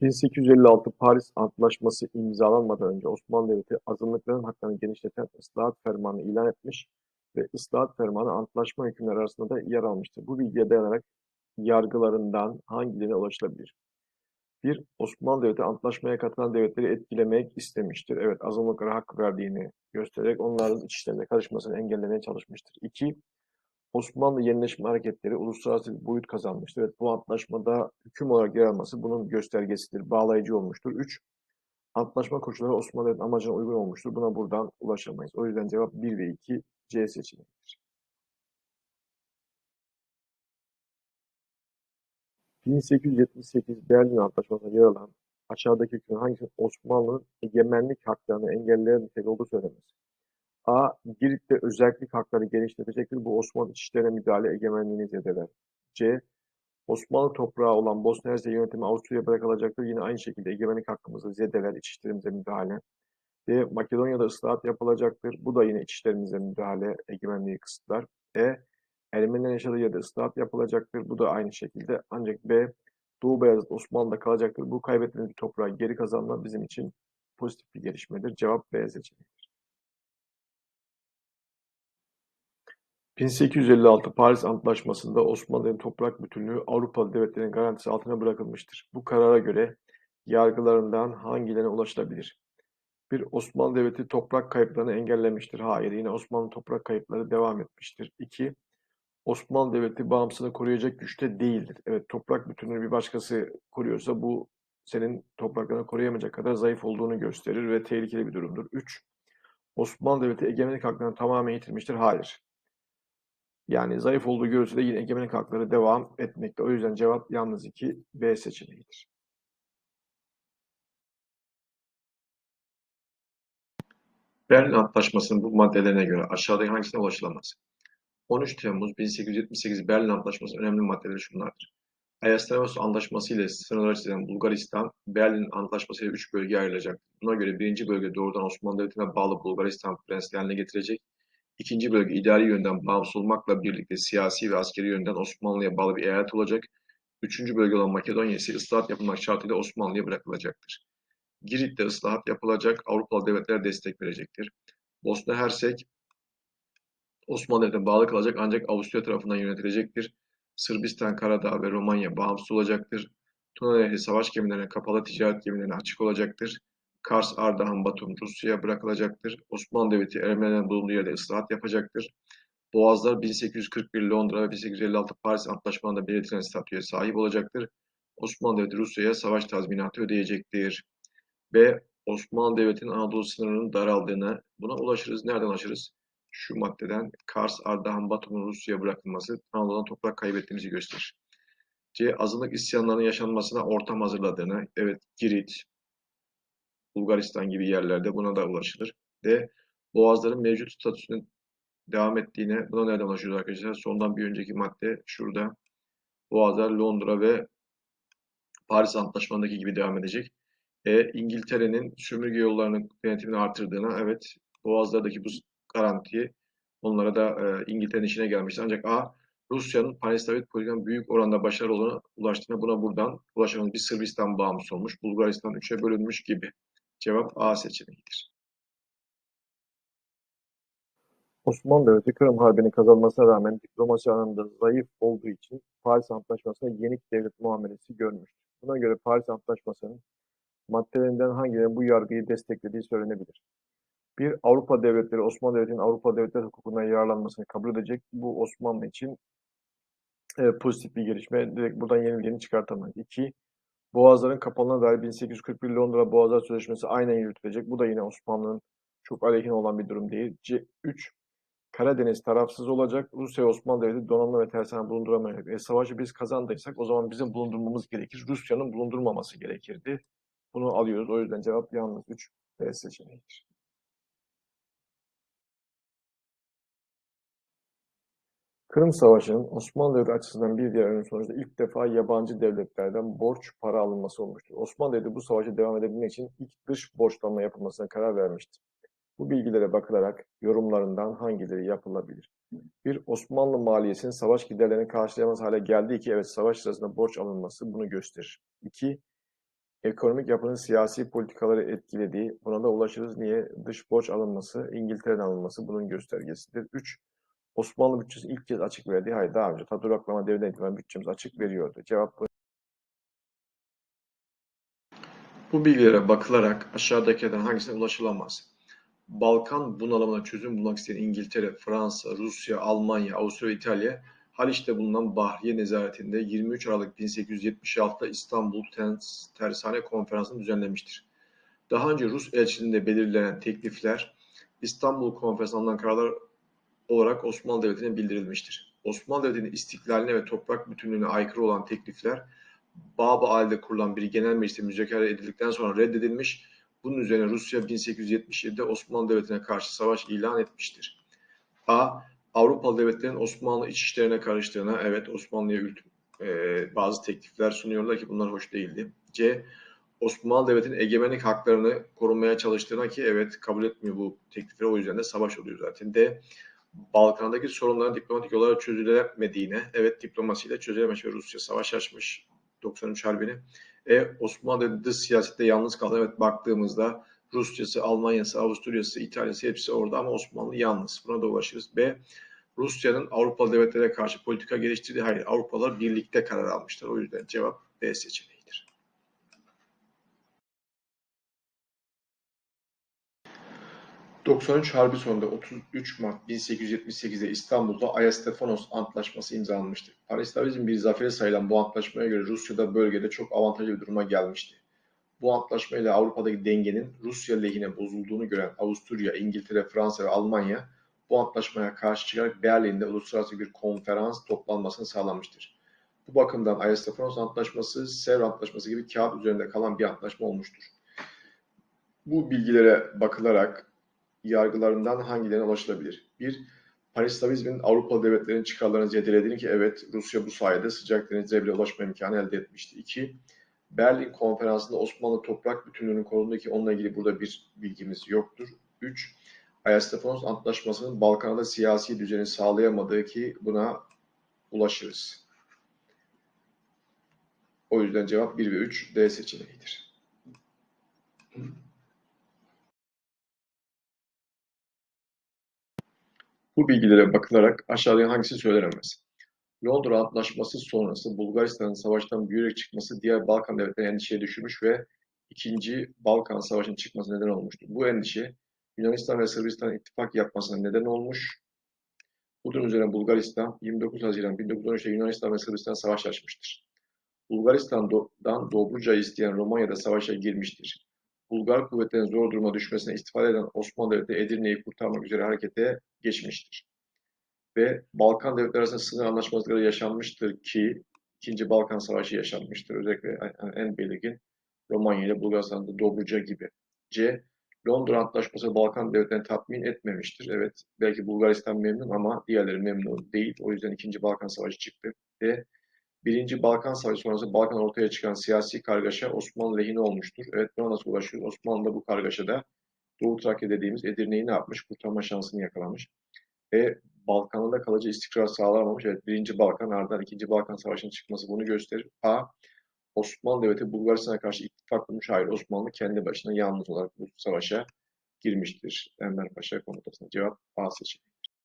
1856 Paris Antlaşması imzalanmadan önce Osmanlı Devleti azınlıkların haklarını genişleten ıslahat fermanı ilan etmiş ve ıslahat fermanı antlaşma hükümleri arasında da yer almıştır. Bu bilgiye dayanarak yargılarından hangilerine ulaşılabilir? Bir, Osmanlı Devleti antlaşmaya katılan devletleri etkilemek istemiştir. Evet, azınlıklara hak verdiğini göstererek onların iç işlerine karışmasını engellemeye çalışmıştır. İki, Osmanlı yenileşme hareketleri uluslararası bir boyut kazanmıştır. Evet, bu antlaşmada hüküm olarak yer alması bunun göstergesidir, bağlayıcı olmuştur. Üç, antlaşma koşulları Osmanlı amacına uygun olmuştur. Buna buradan ulaşamayız. O yüzden cevap 1 ve 2 C seçeneğidir. 1878 Berlin Antlaşması'nda yer alan aşağıdaki hükümün hangisinin Osmanlı'nın egemenlik haklarını engelleyen niteliği olduğu söylenmez. A. Girit'te özellik hakları genişletecektir. Bu Osmanlı içişlerine müdahale egemenliğini zedeler. C. Osmanlı toprağı olan Bosna Hersek yönetimi Avusturya'ya bırakılacaktır. Yine aynı şekilde egemenlik hakkımızı zedeler, içişlerimize müdahale. D. Makedonya'da ıslahat yapılacaktır. Bu da yine içişlerimize müdahale, egemenliği kısıtlar. E. Ermenilerin yaşadığı yerde ıslahat yapılacaktır. Bu da aynı şekilde. Ancak B. Doğu Beyazıt Osmanlı'da kalacaktır. Bu kaybettiğimiz bir toprağı geri kazanma bizim için pozitif bir gelişmedir. Cevap B seçeneğidir. 1856 Paris Antlaşması'nda Osmanlı'nın toprak bütünlüğü Avrupalı devletlerin garantisi altına bırakılmıştır. Bu karara göre yargılarından hangilerine ulaşılabilir? Bir Osmanlı Devleti toprak kayıplarını engellemiştir. Hayır, yine Osmanlı toprak kayıpları devam etmiştir. İki, Osmanlı Devleti bağımsızlığını koruyacak güçte değildir. Evet, toprak bütünlüğünü bir başkası koruyorsa bu senin topraklarını koruyamayacak kadar zayıf olduğunu gösterir ve tehlikeli bir durumdur. Üç, Osmanlı Devleti egemenlik haklarını tamamen yitirmiştir. Hayır. Yani zayıf olduğu görülse de yine egemenlik hakları devam etmekte. O yüzden cevap yalnız 2 B seçeneğidir. Berlin Antlaşması'nın bu maddelerine göre aşağıdaki hangisine ulaşılamaz? 13 Temmuz 1878 Berlin Antlaşması'nın önemli maddeleri şunlardır. Ayaslanması Antlaşması ile sınırları çizilen Bulgaristan, Berlin Antlaşması ile 3 bölgeye ayrılacak. Buna göre birinci bölge doğrudan Osmanlı Devleti'ne bağlı Bulgaristan prensliği haline getirecek. İkinci bölge idari yönden bağımsız olmakla birlikte siyasi ve askeri yönden Osmanlı'ya bağlı bir eyalet olacak. Üçüncü bölge olan Makedonya ise ıslahat yapılmak şartıyla Osmanlı'ya bırakılacaktır. Girit'te ıslahat yapılacak, Avrupalı devletler destek verecektir. Bosna Hersek Osmanlı Devleti'ne bağlı kalacak ancak Avusturya tarafından yönetilecektir. Sırbistan, Karadağ ve Romanya bağımsız olacaktır. Tuna Nehri savaş gemilerine, kapalı ticaret gemilerine açık olacaktır. Kars, Ardahan, Batum Rusya'ya bırakılacaktır. Osmanlı Devleti Ermenilerin bulunduğu yerde ıslahat yapacaktır. Boğazlar 1841 Londra ve 1856 Paris Antlaşmalarında belirtilen statüye sahip olacaktır. Osmanlı Devleti Rusya'ya savaş tazminatı ödeyecektir. B. Osmanlı Devleti'nin Anadolu sınırının daraldığını, buna ulaşırız. Nereden ulaşırız? Şu maddeden Kars, Ardahan, Batum'un Rusya'ya bırakılması Anadolu'dan toprak kaybettiğimizi gösterir. C. Azınlık isyanlarının yaşanmasına ortam hazırladığını, evet Girit, Bulgaristan gibi yerlerde buna da ulaşılır. D. Boğazların mevcut statüsünün devam ettiğine, buna nereden ulaşıyoruz arkadaşlar? Sondan bir önceki madde şurada. Boğazlar Londra ve Paris Antlaşmalarındaki gibi devam edecek. E, İngiltere'nin sömürge yollarının denetimini artırdığına, evet Boğazlardaki bu garantiyi onlara da e, İngiltere'nin işine gelmişti. Ancak A. Rusya'nın Panis-David politikanın büyük oranda başarılı ulaştığına buna buradan ulaşamaz. Bir Sırbistan bağımsız olmuş, Bulgaristan üçe bölünmüş gibi. Cevap A seçeneğidir. Osmanlı Devleti Kırım Harbi'ni kazanmasına rağmen diplomasi alanında zayıf olduğu için Paris Antlaşması'na yenik devlet muamelesi görmüştür. Buna göre Paris Antlaşması'nın maddelerinden hangilerinin bu yargıyı desteklediği söylenebilir. Bir, Avrupa devletleri Osmanlı Devleti'nin Avrupa devletler hukukundan yararlanmasını kabul edecek. Bu Osmanlı için e, pozitif bir gelişme. Direkt buradan yenilgeni çıkartamayız. İki, Boğazların kapalına dair 1841 Londra Boğazlar Sözleşmesi aynen yürütülecek. Bu da yine Osmanlı'nın çok aleyhine olan bir durum değil. C, 3. Karadeniz tarafsız olacak. Rusya Osmanlı Devleti donanma ve tersane bulunduramayacak. E, savaşı biz kazandıysak o zaman bizim bulundurmamız gerekir. Rusya'nın bulundurmaması gerekirdi. Bunu alıyoruz. O yüzden cevap yalnız 3 B seçeneğidir. Kırım Savaşı'nın Osmanlı açısından bir diğer önemli sonucu ilk defa yabancı devletlerden borç para alınması olmuştur. Osmanlı Devleti bu savaşa devam edebilmek için ilk dış borçlanma yapılmasına karar vermiştir. Bu bilgilere bakılarak yorumlarından hangileri yapılabilir? Bir, Osmanlı maliyesinin savaş giderlerini karşılayamaz hale geldiği ki evet savaş sırasında borç alınması bunu gösterir. İki, Ekonomik yapının siyasi politikaları etkilediği, buna da ulaşırız. Niye? Dış borç alınması, İngiltere'den alınması bunun göstergesidir. 3. Osmanlı bütçesi ilk kez açık verdiği, hayır daha önce ta duraklama devrinden itibaren bütçemiz açık veriyordu. Cevap bu. Bu bilgilere bakılarak aşağıdakilerden hangisine ulaşılamaz? Balkan bunalımına çözüm bulmak isteyen İngiltere, Fransa, Rusya, Almanya, Avusturya, İtalya, Haliç'te bulunan Bahriye Nezaretinde 23 Aralık 1876'da İstanbul Ters- Tersane Konferansı'nı düzenlemiştir. Daha önce Rus elçiliğinde belirlenen teklifler İstanbul Konferansı'ndan kararlar olarak Osmanlı Devleti'ne bildirilmiştir. Osmanlı Devleti'nin istiklaline ve toprak bütünlüğüne aykırı olan teklifler Bab-ı kurulan bir genel mecliste müzakere edildikten sonra reddedilmiş. Bunun üzerine Rusya 1877'de Osmanlı Devleti'ne karşı savaş ilan etmiştir. A. Avrupalı devletlerin Osmanlı iç işlerine karıştığına, evet Osmanlı'ya e, bazı teklifler sunuyorlar ki bunlar hoş değildi. C. Osmanlı Devleti'nin egemenlik haklarını korumaya çalıştığına ki evet kabul etmiyor bu teklifleri o yüzden de savaş oluyor zaten. D. Balkan'daki sorunların diplomatik yollara çözülemediğine, evet diplomasiyle çözülememiş ve Rusya savaş açmış 93 Harbi'ni. E, Osmanlı dış siyasette yalnız kaldı. Evet baktığımızda Rusyası, Almanya'sı, Avusturya'sı, İtalya'sı hepsi orada ama Osmanlı yalnız. Buna da ulaşırız. B. Rusya'nın Avrupalı devletlere karşı politika geliştirdiği hayır. Avrupalılar birlikte karar almışlar. O yüzden cevap B seçeneğidir. ...93 Harbi sonunda 33 Mart 1878'de İstanbul'da Ayastefanos Antlaşması imzalanmıştı. Paris-Laviz'in bir zaferi sayılan bu antlaşmaya göre Rusya'da bölgede çok avantajlı bir duruma gelmişti. Bu antlaşmayla Avrupa'daki dengenin Rusya lehine bozulduğunu gören Avusturya, İngiltere, Fransa ve Almanya bu antlaşmaya karşı çıkarak Berlin'de uluslararası bir konferans toplanmasını sağlamıştır. Bu bakımdan Ayastefanos Antlaşması, Sevr Antlaşması gibi kağıt üzerinde kalan bir antlaşma olmuştur. Bu bilgilere bakılarak yargılarından hangilerine ulaşılabilir? 1. Paris-Lavizm'in Avrupalı devletlerin çıkarlarını zedelediğini ki evet Rusya bu sayede sıcak denizlere bile ulaşma imkanı elde etmişti. 2. Berlin konferansında Osmanlı toprak bütünlüğünün korunduğu ki onunla ilgili burada bir bilgimiz yoktur. 3. Ayastefanos Antlaşması'nın Balkan'da siyasi düzeni sağlayamadığı ki buna ulaşırız. O yüzden cevap 1 ve 3 D seçeneğidir. Bu bilgilere bakılarak aşağıdaki hangisi söylenemez? Londra Antlaşması sonrası Bulgaristan'ın savaştan büyüyerek çıkması diğer Balkan devletlerini endişeye düşürmüş ve ikinci Balkan Savaşı'nın çıkması neden olmuştur. Bu endişe Yunanistan ve Sırbistan ittifak yapmasına neden olmuş. Bunun üzerine Bulgaristan 29 Haziran 1913'te Yunanistan ve Sırbistan savaş açmıştır. Bulgaristan'dan Dobruca'yı isteyen Romanya'da savaşa girmiştir. Bulgar kuvvetlerin zor duruma düşmesine istifade eden Osmanlı Devleti Edirne'yi kurtarmak üzere harekete geçmiştir. Ve Balkan devletleri arasında sınır anlaşmazlıkları yaşanmıştır ki İkinci Balkan Savaşı yaşanmıştır. Özellikle en belirgin Romanya ile Bulgaristan'da Dobruca gibi. C. Londra Antlaşması Balkan devletlerini tatmin etmemiştir. Evet, belki Bulgaristan memnun ama diğerleri memnun değil. O yüzden İkinci Balkan Savaşı çıktı. D. Birinci Balkan Savaşı sonrası Balkan ortaya çıkan siyasi kargaşa Osmanlı lehine olmuştur. Evet, buna nasıl ulaşıyoruz? Osmanlı da bu kargaşada Doğu Trakya dediğimiz Edirne'yi ne yapmış? Kurtarma şansını yakalamış. Ve Balkan'da kalıcı istikrar sağlanamamış. Evet, birinci Balkan ardından ikinci Balkan Savaşı'nın çıkması bunu gösterir. A. Osmanlı Devleti Bulgaristan'a karşı ittifak kurmuş. Hayır, Osmanlı kendi başına yalnız olarak bu savaşa girmiştir. Enver Paşa komutasına. Cevap A seçeneği.